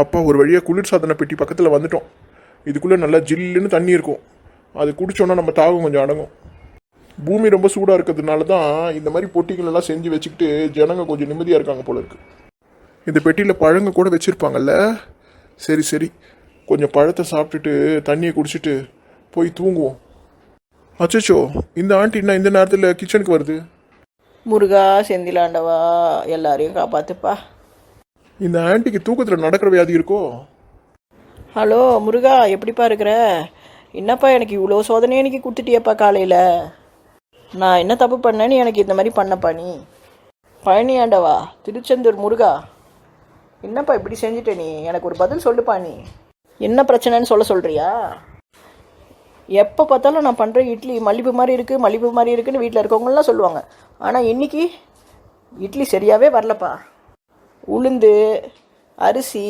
அப்பா ஒரு வழியாக குளிர்சாதன பெட்டி பக்கத்தில் வந்துட்டோம். இதுக்குள்ளே நல்லா ஜில்லுன்னு தண்ணி இருக்கும். அது குடிச்சோன்னா நம்ம தாகம் கொஞ்சம் அடங்கும். பூமி ரொம்ப சூடாக இருக்கிறதுனால தான் இந்த மாதிரி பொட்டிகள் எல்லாம் செஞ்சு வச்சுக்கிட்டு ஜனங்க கொஞ்சம் நிம்மதியாக இருக்காங்க போல இருக்கு. இந்த பெட்டியில் பழங்க கூட வச்சுருப்பாங்கல்ல? சரி சரி. கொஞ்சம் பழத்தை சாப்பிட்டுட்டு தண்ணியை குடிச்சிட்டு போய் தூங்குவோம். அச்சோ இந்த ஆண்டி என்ன இந்த நேரத்தில் கிச்சனுக்கு வருது? முருகா செந்திலாண்டவா எல்லாரையும் காப்பாத்துப்பா. இந்த ஆண்டிக்கு தூக்கத்தில் நடக்கிற வியாதி இருக்கோ? ஹலோ முருகா எப்படிப்பா இருக்கிற? என்னப்பா எனக்கு இவ்வளோ சோதனை எனக்கு கொடுத்துட்டியப்பா காலையில்? நான் என்ன தப்பு பண்ணேன்னு எனக்கு இந்த மாதிரி பண்ணப்பா நீ? பழனி ஆண்டவா திருச்செந்தூர் முருகா. என்னப்பா இப்படி செஞ்சுட்ட நீ? எனக்கு ஒரு பதில் சொல்லுப்பா நீ. என்ன பிரச்சனைன்னு சொல்ல சொல்கிறியா எப்போ பார்த்தாலும் நான் பண்ணுற இட்லி மல்லிப்பு மாதிரி இருக்குது மல்லிப்பு மாதிரி இருக்குதுன்னு வீட்டில் இருக்கவங்களாம் சொல்லுவாங்க. ஆனால் இன்னைக்கு இட்லி சரியாகவே வரலப்பா. உளுந்து அரிசி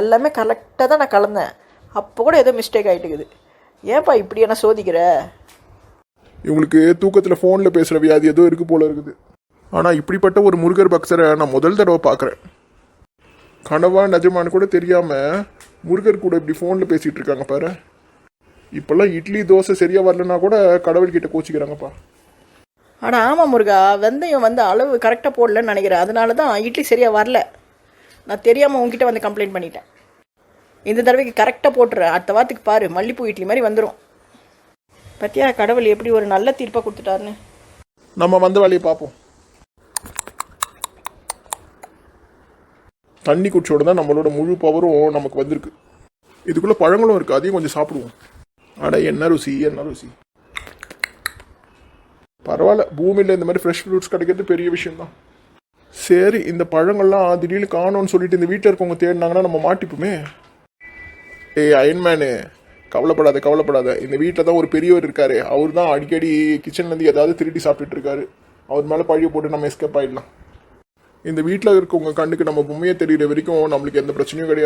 எல்லாமே கரெக்டாக தான் நான் கலந்தேன். அப்போ கூட ஏதோ மிஸ்டேக் ஆகிட்டுக்குது ஏன்பா இப்படி என்ன சோதிக்கிற? இவங்களுக்கு தூக்கத்தில் ஃபோனில் பேசுகிற வியாதி ஏதோ இருக்கு போல இருக்குது. ஆனால் இப்படிப்பட்ட ஒரு முருகர் பக்தரை நான் முதல் தடவை பார்க்குறேன். கனவா நிஜமான்னு கூட தெரியாமல் முருகர் கூட இப்படி ஃபோனில் பேசிகிட்டு இருக்காங்க பாரு. இப்போல்லாம் இட்லி தோசை சரியாக வரலன்னா கூட கடவுள்கிட்ட கோச்சிக்கிறாங்கப்பா. ஆனால் ஆமாம் முருகா வெந்தயம் வந்து அளவு கரெக்டாக போடலன்னு நினைக்கிறேன். அதனால தான் இட்லி சரியாக வரல. நான் தெரியாமல் உங்ககிட்ட வந்து கம்ப்ளைண்ட் பண்ணிட்டேன். இந்த தடவைக்கு கரெக்டாக போட்டுரு அடுத்த வாரத்துக்கு பாரு மல்லிப்பூ இட்லி மாதிரி வந்துடும் பத்தியா கடவுள் எப்படி ஒரு நல்ல தீர்ப்பாக கொடுத்துட்டாருன்னு. நம்ம வந்த வேலையை பார்ப்போம். தண்ணி குடிச்சோட தான் நம்மளோட முழு பவரும் நமக்கு வந்திருக்கு. இதுக்குள்ளே பழங்களும் இருக்குது அதையும் கொஞ்சம் சாப்பிடுவோம். அட என்ன ருசி என்ன ருசி. பரவாயில்ல பூமியில் இந்த மாதிரி ஃப்ரெஷ் ஃப்ரூட்ஸ் கிடைக்கிறது பெரிய விஷயம்தான். சரி இந்த பழங்கள்லாம் திடீர்னு காணோன்னு சொல்லிட்டு இந்த வீட்டில் இருக்கவங்க தேடினாங்கன்னா நம்ம மாட்டிப்போமே. ஏய் அயன்மேனு கவலைப்படாத கவலைப்படாத. இந்த வீட்டில் தான் ஒரு பெரியவர் இருக்காரு. அவர் தான் அடிக்கடி கிச்சன்லேருந்து ஏதாவது திருடி சாப்பிட்டுட்டு இருக்காரு. அவர் மேலே பழிய போட்டு நம்ம எஸ்கேப் ஆயிடலாம். இந்த வீட்டில் இருக்கவங்க கண்ணுக்கு நம்ம பொம்மையை தெரியுற வரைக்கும் நம்மளுக்கு எந்த பிரச்சனையும் கிடையாது.